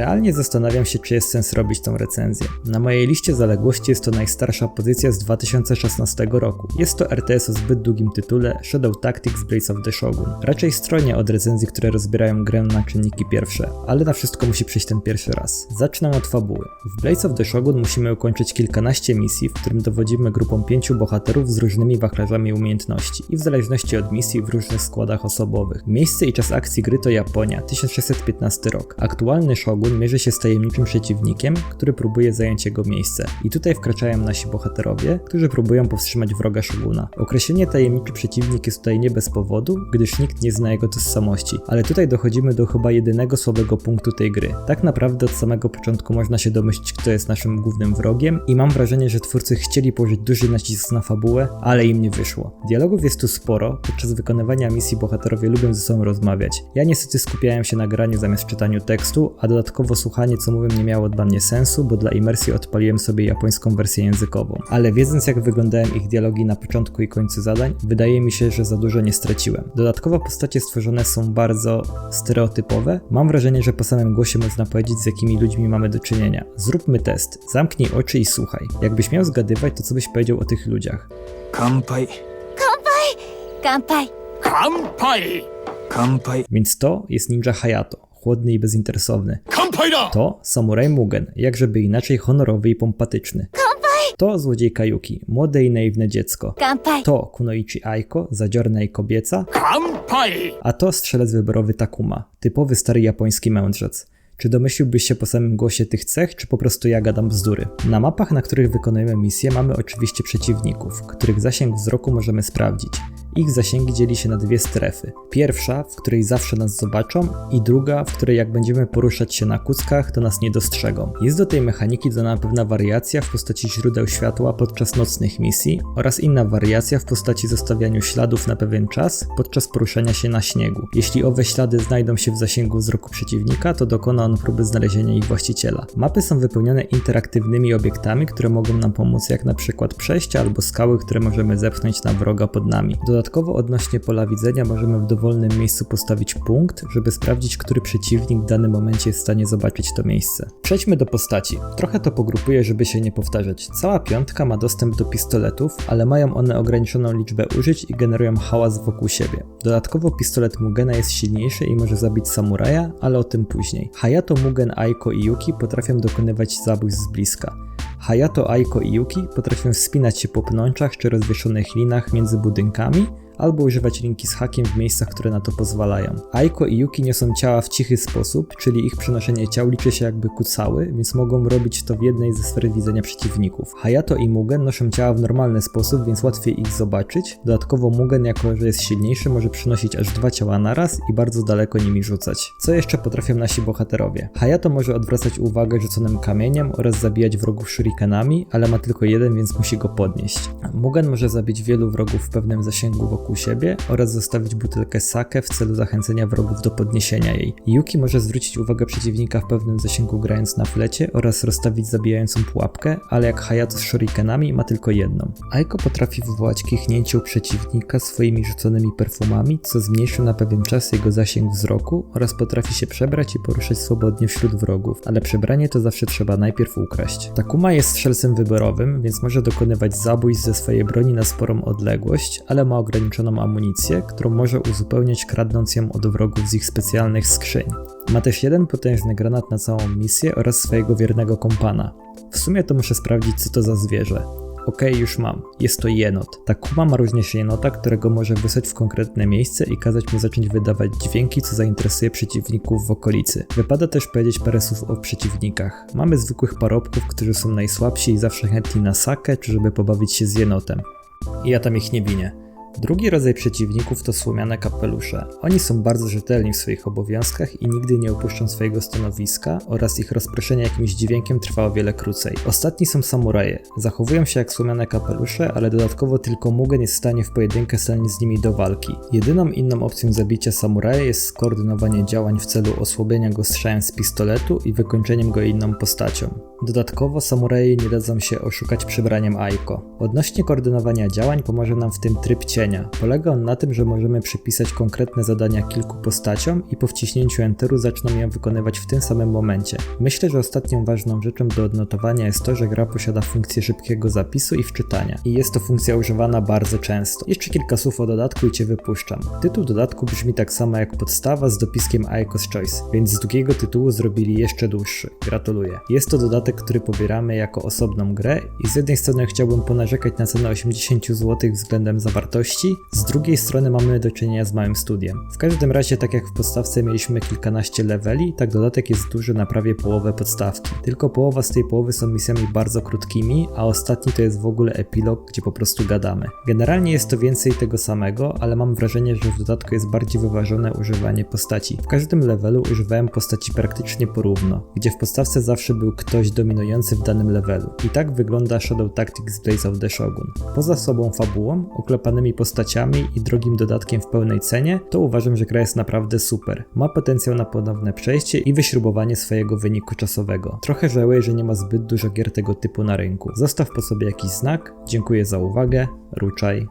Realnie zastanawiam się, czy jest sens robić tą recenzję. Na mojej liście zaległości jest to najstarsza pozycja z 2016 roku. Jest to RTS o zbyt długim tytule Shadow Tactics Blades of the Shogun. Raczej stronie od recenzji, które rozbierają grę na czynniki pierwsze, ale na wszystko musi przyjść ten pierwszy raz. Zacznę od fabuły. W Blades of the Shogun musimy ukończyć kilkanaście misji, w którym dowodzimy grupą pięciu bohaterów z różnymi wachlarzami umiejętności i w zależności od misji w różnych składach osobowych. Miejsce i czas akcji gry to Japonia, 1615 rok. Aktualny Shogun mierzy się z tajemniczym przeciwnikiem, który próbuje zająć jego miejsce. I tutaj wkraczają nasi bohaterowie, którzy próbują powstrzymać wroga Shoguna. Określenie tajemniczy przeciwnik jest tutaj nie bez powodu, gdyż nikt nie zna jego tożsamości, ale tutaj dochodzimy do chyba jedynego słabego punktu tej gry. Tak naprawdę od samego początku można się domyślić, kto jest naszym głównym wrogiem i mam wrażenie, że twórcy chcieli położyć duży nacisk na fabułę, ale im nie wyszło. Dialogów jest tu sporo, podczas wykonywania misji bohaterowie lubią ze sobą rozmawiać. Ja niestety skupiałem się na graniu zamiast czytaniu tekstu, a dodatkowo Dodatkowo słuchanie co mówią nie miało dla mnie sensu, bo dla imersji odpaliłem sobie japońską wersję językową. Ale wiedząc jak wyglądają ich dialogi na początku i końcu zadań, wydaje mi się, że za dużo nie straciłem. Dodatkowo postacie stworzone są bardzo stereotypowe. Mam wrażenie, że po samym głosie można powiedzieć z jakimi ludźmi mamy do czynienia. Zróbmy test. Zamknij oczy i słuchaj. Jakbyś miał zgadywać, to co byś powiedział o tych ludziach? Kanpai. Kanpai! Kanpai! Kanpai! Kanpai. Więc to jest ninja Hayato chłodny i bezinteresowny. To samuraj Mugen, jakżeby inaczej honorowy i pompatyczny. To złodziej Kajuki, młode i naiwne dziecko. To Kunoichi Aiko, zadziorna i kobieca. A to strzelec wyborowy Takuma, typowy stary japoński mędrzec. Czy domyśliłbyś się po samym głosie tych cech, czy po prostu ja gadam bzdury? Na mapach, na których wykonujemy misje, mamy oczywiście przeciwników, których zasięg wzroku możemy sprawdzić. Ich zasięgi dzieli się na dwie strefy. Pierwsza, w której zawsze nas zobaczą, i druga, w której jak będziemy poruszać się na kuckach, to nas nie dostrzegą. Jest do tej mechaniki dodana pewna wariacja w postaci źródeł światła podczas nocnych misji oraz inna wariacja w postaci zostawiania śladów na pewien czas podczas poruszania się na śniegu. Jeśli owe ślady znajdą się w zasięgu wzroku przeciwnika, to dokona on próby znalezienia ich właściciela. Mapy są wypełnione interaktywnymi obiektami, które mogą nam pomóc, jak na przykład przejścia albo skały, które możemy zepchnąć na wroga pod nami. Dodatkowo odnośnie pola widzenia możemy w dowolnym miejscu postawić punkt, żeby sprawdzić, który przeciwnik w danym momencie jest w stanie zobaczyć to miejsce. Przejdźmy do postaci. Trochę to pogrupuję, żeby się nie powtarzać. Cała piątka ma dostęp do pistoletów, ale mają one ograniczoną liczbę użyć i generują hałas wokół siebie. Dodatkowo pistolet Mugena jest silniejszy i może zabić samuraja, ale o tym później. Hayato, Mugen, Aiko i Yuki potrafią dokonywać zabójstw z bliska. Hayato, Aiko i Yuki potrafią wspinać się po pnączach czy rozwieszonych linach między budynkami, albo używać linki z hakiem w miejscach, które na to pozwalają. Aiko i Yuki niosą ciała w cichy sposób, czyli ich przenoszenie ciał liczy się jakby kucały, więc mogą robić to w jednej ze sfer widzenia przeciwników. Hayato i Mugen noszą ciała w normalny sposób, więc łatwiej ich zobaczyć. Dodatkowo Mugen, jako że jest silniejszy, może przynosić aż dwa ciała naraz i bardzo daleko nimi rzucać. Co jeszcze potrafią nasi bohaterowie? Hayato może odwracać uwagę rzuconym kamieniem oraz zabijać wrogów shurikenami, ale ma tylko jeden, więc musi go podnieść. Mugen może zabić wielu wrogów w pewnym zasięgu wokół siebie oraz zostawić butelkę sake w celu zachęcenia wrogów do podniesienia jej. Yuki może zwrócić uwagę przeciwnika w pewnym zasięgu grając na flecie oraz rozstawić zabijającą pułapkę, ale jak Hayato z shurikenami ma tylko jedną. Aiko potrafi wywołać kichnięcie u przeciwnika swoimi rzuconymi perfumami, co zmniejszy na pewien czas jego zasięg wzroku oraz potrafi się przebrać i poruszać swobodnie wśród wrogów, ale przebranie to zawsze trzeba najpierw ukraść. Takuma jest strzelcem wyborowym, więc może dokonywać zabójstw ze swojej broni na sporą odległość, ale ma ograniczoną amunicję, którą może uzupełniać kradnąc ją od wrogów z ich specjalnych skrzyń. Ma też jeden potężny granat na całą misję oraz swojego wiernego kompana. W sumie to muszę sprawdzić co to za zwierzę. Okej, już mam. Jest to jenot. Takuma ma również jenota, którego może wysłać w konkretne miejsce i kazać mu zacząć wydawać dźwięki, co zainteresuje przeciwników w okolicy. Wypada też powiedzieć parę słów o przeciwnikach. Mamy zwykłych parobków, którzy są najsłabsi i zawsze chętni na sakę, czy żeby pobawić się z jenotem. I ja tam ich nie winię. Drugi rodzaj przeciwników to słomiane kapelusze. Oni są bardzo rzetelni w swoich obowiązkach i nigdy nie opuszczą swojego stanowiska oraz ich rozproszenie jakimś dźwiękiem trwa o wiele krócej. Ostatni są samuraje. Zachowują się jak słomiane kapelusze, ale dodatkowo tylko Mugen jest w stanie w pojedynkę stanąć z nimi do walki. Jedyną inną opcją zabicia samuraja jest skoordynowanie działań w celu osłabienia go strzałem z pistoletu i wykończeniem go inną postacią. Dodatkowo samuraje nie dadzą się oszukać przebraniem Aiko. Odnośnie koordynowania działań pomoże nam w tym tryb ciała cienia. Polega on na tym, że możemy przypisać konkretne zadania kilku postaciom i po wciśnięciu Enteru zaczną je wykonywać w tym samym momencie. Myślę, że ostatnią ważną rzeczą do odnotowania jest to, że gra posiada funkcję szybkiego zapisu i wczytania. I jest to funkcja używana bardzo często. Jeszcze kilka słów o dodatku i cię wypuszczam. Tytuł dodatku brzmi tak samo jak podstawa z dopiskiem Aiko's Choice, więc z drugiego tytułu zrobili jeszcze dłuższy. Gratuluję. Jest to dodatek, który pobieramy jako osobną grę i z jednej strony chciałbym ponarzekać na cenę 80 zł względem zawartości, z drugiej strony mamy do czynienia z małym studiem. W każdym razie, tak jak w podstawce mieliśmy kilkanaście leveli, tak dodatek jest duży na prawie połowę podstawki. Tylko połowa z tej połowy są misjami bardzo krótkimi, a ostatni to jest w ogóle epilog, gdzie po prostu gadamy. Generalnie jest to więcej tego samego, ale mam wrażenie, że w dodatku jest bardziej wyważone używanie postaci. W każdym levelu używałem postaci praktycznie porówno, gdzie w podstawce zawsze był ktoś dominujący w danym levelu. I tak wygląda Shadow Tactics Blaze of the Shogun. Poza sobą fabułą, oklepanymi postaciami i drogim dodatkiem w pełnej cenie, to uważam, że gra jest naprawdę super. Ma potencjał na ponowne przejście i wyśrubowanie swojego wyniku czasowego. Trochę żałuję, że nie ma zbyt dużo gier tego typu na rynku. Zostaw po sobie jakiś znak, dziękuję za uwagę, ruczaj,